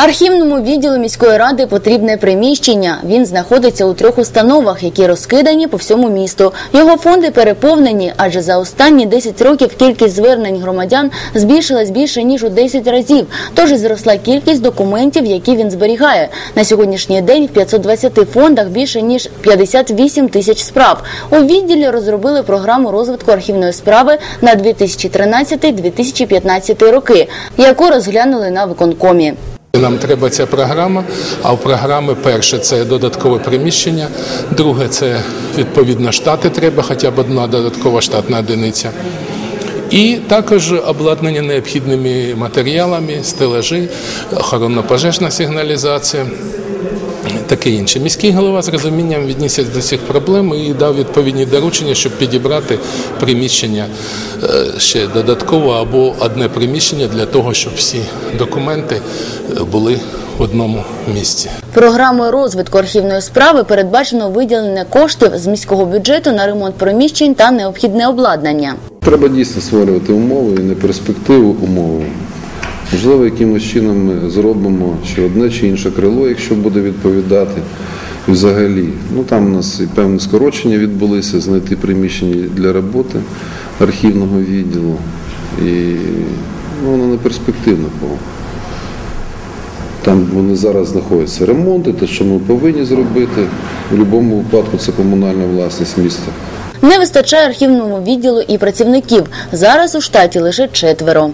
Архівному відділу міської ради потрібне приміщення. Він знаходиться у трьох установах, які розкидані по всьому місту. Його фонди переповнені, адже за останні 10 років кількість звернень громадян збільшилась більше ніж у 10 разів. Тож зросла кількість документів, які він зберігає. На сьогоднішній день в 520 фондах більше ніж 58 тисяч справ. У відділі розробили програму розвитку архівної справи на 2013-2015 роки, яку розглянули на виконкомі. Нам треба ця програма. А в програми перше це додаткове приміщення, друге це відповідно штати треба, хоча б одна додаткова штатна одиниця. І також обладнання необхідними матеріалами, стелажі, охоронно-пожежна сигналізація. Таке інше. Міський голова з розумінням віднісся до цих проблем і дав відповідні доручення, щоб підібрати приміщення е, ще додатково або одне приміщення для того, щоб всі документи е, були в одному місці. Програмою розвитку архівної справи передбачено виділення коштів з міського бюджету на ремонт приміщень та необхідне обладнання. Треба дійсно створювати умови і не перспективу умови. Можливо, якимось чином ми зробимо ще одне чи інше крило, якщо буде відповідати. Взагалі, ну там у нас і певні скорочення відбулися, знайти приміщення для роботи архівного відділу. І ну, воно не перспективно. Бо там вони зараз знаходяться ремонти, те, що ми повинні зробити. В будь-якому випадку це комунальна власність міста. Не вистачає архівному відділу і працівників. Зараз у штаті лише четверо.